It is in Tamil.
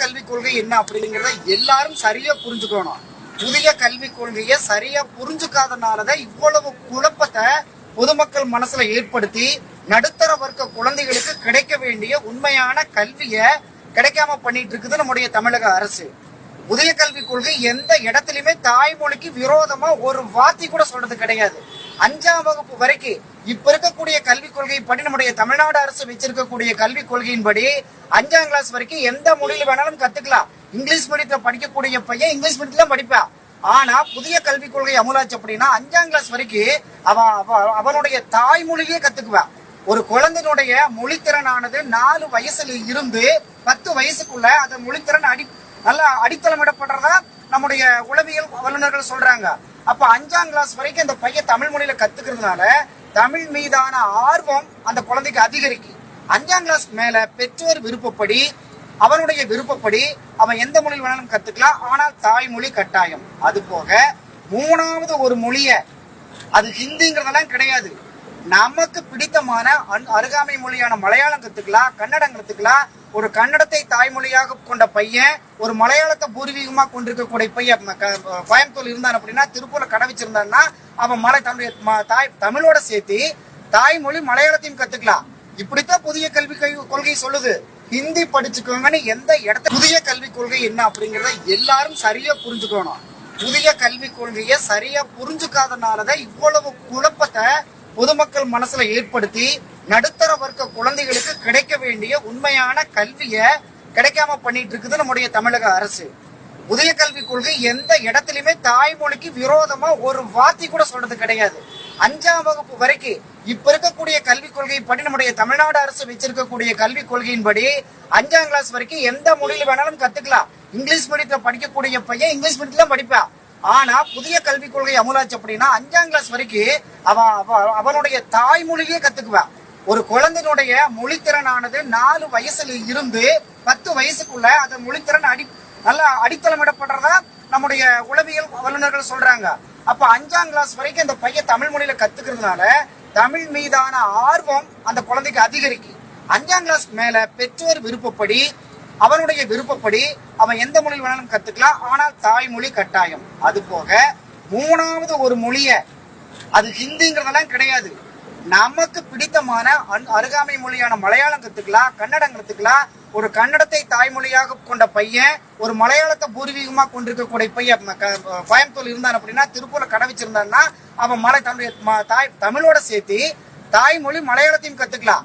கல்விக் கொள்கை என்ன அப்படிங்கறத எல்லாரும் சரியா புரிஞ்சுக்கணும். புதிய கல்விக் கொள்கையை சரியா புரிஞ்சுக்காதனாலதான் இவ்வளவு குழப்பத்தை பொதுமக்கள் மனசுல ஏற்படுத்தி நடுத்தர வர்க்க குழந்தைகளுக்கு கிடைக்க வேண்டிய உண்மையான கல்விய கிடைக்காம பண்ணிட்டு இருக்குது நம்முடைய தமிழக அரசு. புதிய கல்விக் கொள்கை எந்த இடத்துலயுமே தாய்மொழிக்கு விரோதமா ஒரு வார்த்தை கூட சொல்றது கிடையாது. அஞ்சாம் வகுப்பு வரைக்கும் இப்ப இருக்கக்கூடிய கல்விக் கொள்கை படி நம்முடைய தமிழ்நாடு அரசு வச்சிருக்கக்கூடிய கல்விக் கொள்கையின்படி அஞ்சாம் கிளாஸ் வரைக்கும் எந்த மொழியில வேணாலும் கத்துக்கலாம். இங்கிலீஷ் மீடியத்துல படிக்கக்கூடிய பையன் இங்கிலீஷ் மீடியத்துல படிப்பான் ஆனா புதிய கல்விக் கொள்கை அமுலாச்சு அப்படின்னா அஞ்சாம் கிளாஸ் வரைக்கும் அவன் அவ- அவனுடைய தாய்மொழியே கத்துக்குவான் ஒரு குழந்தையினுடைய மொழித்திறனானது நாலு வயசுல இருந்து பத்து வயசுக்குள்ள அந்த மொழித்திறன் அடி நல்லா அடித்தளமிடப்படுறதா நம்முடைய உளவியல் வல்லுநர்கள் சொல்றாங்க. அப்ப அஞ்சாம் கிளாஸ் வரைக்கும் அந்த பையன் தமிழ் மொழியில கத்துக்கிறதுனால தமிழ் மீதான ஆர்வம் அந்த குழந்தைக்கு அதிகரிக்கு. அஞ்சாம் கிளாஸ் மேல பெற்றோர் விருப்பப்படி அவனுடைய விருப்பப்படி அவன் எந்த மொழியில் வேணாலும் கத்துக்கலாம். ஆனால் தாய்மொழி கட்டாயம். அது போக மூணாவது ஒரு மொழிய அது ஹிந்திங்கிறதெல்லாம் கிடையாது. நமக்கு பிடித்தமான அன்- அருகாமை மொழியான மலையாளம் கத்துக்கலாம் கன்னடம் கத்துக்கலாம் ஒரு கன்னடத்தை தாய்மொழியாக கொண்ட பையன் ஒரு மலையாளத்தை பூர்வீகமா கொண்டிருக்கக்கூடிய பையன் கோயம்புத்தூர் இருந்தான் அப்படின்னா திருப்பூர்ல கடை வச்சிருந்தான்னா அவன் மலை தன்னுடைய தாய் தமிழோட சேர்த்து தாய்மொழி மலையாளத்தையும் கத்துக்கலாம். இப்படித்தான் புதிய கல்வி கொள்கை சொல்லுது. ஹிந்தி படிச்சுக்கோங்கன்னு எந்த இடத்த புதிய கல்விக் கொள்கை என்ன அப்படிங்கறத எல்லாரும் சரியா புரிஞ்சுக்கணும். புதிய கல்விக் கொள்கையை சரியா புரிஞ்சுக்காதனாலதான் இவ்வளவு குழப்பத்தை பொதுமக்கள் மனசுல ஏற்படுத்தி நடுத்தர வர்க்க குழந்தைகளுக்கு கிடைக்க வேண்டிய உண்மையான கல்விய கிடைக்காம பண்ணிட்டு இருக்குது நம்முடைய தமிழக அரசு. புதிய கல்விக் கொள்கை எந்த இடத்துலயுமே தாய்மொழிக்கு விரோதமா ஒரு வார்த்தை கூட சொல்றது கிடையாது. அஞ்சாம் வகுப்பு வரைக்கும் இப்ப இருக்கக்கூடிய கல்விக் கொள்கை படி நம்முடைய தமிழ்நாடு அரசு வச்சிருக்கக்கூடிய கல்விக் கொள்கையின்படி அஞ்சாம் கிளாஸ் வரைக்கும் எந்த மொழியில வேணாலும் கத்துக்கலாம். இங்கிலீஷ் மீடியத்துல படிக்கக்கூடிய பையன் இங்கிலீஷ் மீடியத்துல படிப்பான் ஆனா புதிய கல்விக் கொள்கை அமுலாச்சு அப்படின்னா அஞ்சாம் கிளாஸ் வரைக்கும் அவன் அவ- அவனுடைய தாய்மொழியே கத்துக்குவான் ஒரு குழந்தையினுடைய மொழித்திறனானது நாலு வயசுல இருந்து பத்து வயசுக்குள்ள அந்த மொழித்திறன் அடி நல்லா அடித்தளமிடப்படுறதா நம்முடைய உளவியல் வல்லுநர்கள் சொல்றாங்க. அப்ப அஞ்சாம் கிளாஸ் வரைக்கும் அந்த பையன் தமிழ் மொழியில கத்துக்கிறதுனால தமிழ் மீதான ஆர்வம் அந்த குழந்தைக்கு அதிகரிக்கும் அஞ்சாம் கிளாஸ் மேல பெற்றோர் விருப்பப்படி அவனுடைய விருப்பப்படி அவன் எந்த மொழியில் வேணாலும் கத்துக்கலாம் ஆனால் தாய்மொழி கட்டாயம். அது போக மூணாவது ஒரு மொழிய அது ஹிந்திங்கிறதெல்லாம் கிடையாது. நமக்கு பிடித்தமான அன்- அருகாமை மொழியான மலையாளம் கத்துக்கலாம் கன்னடம் கத்துக்கலாம். ஒரு கன்னடத்தை தாய்மொழியாக கொண்ட பையன் ஒரு மலையாளத்தை பூர்வீகமாக கொண்டிருக்கக்கூடிய பையன் கோயம்புத்தூர் இருந்தான் அப்படின்னா திருப்பூர்ல கடை வச்சிருந்தான்னா அவன் மலை தமிழ் தாய் தமிழோட சேர்த்து தாய்மொழி மலையாளத்தையும் கத்துக்கலாம்.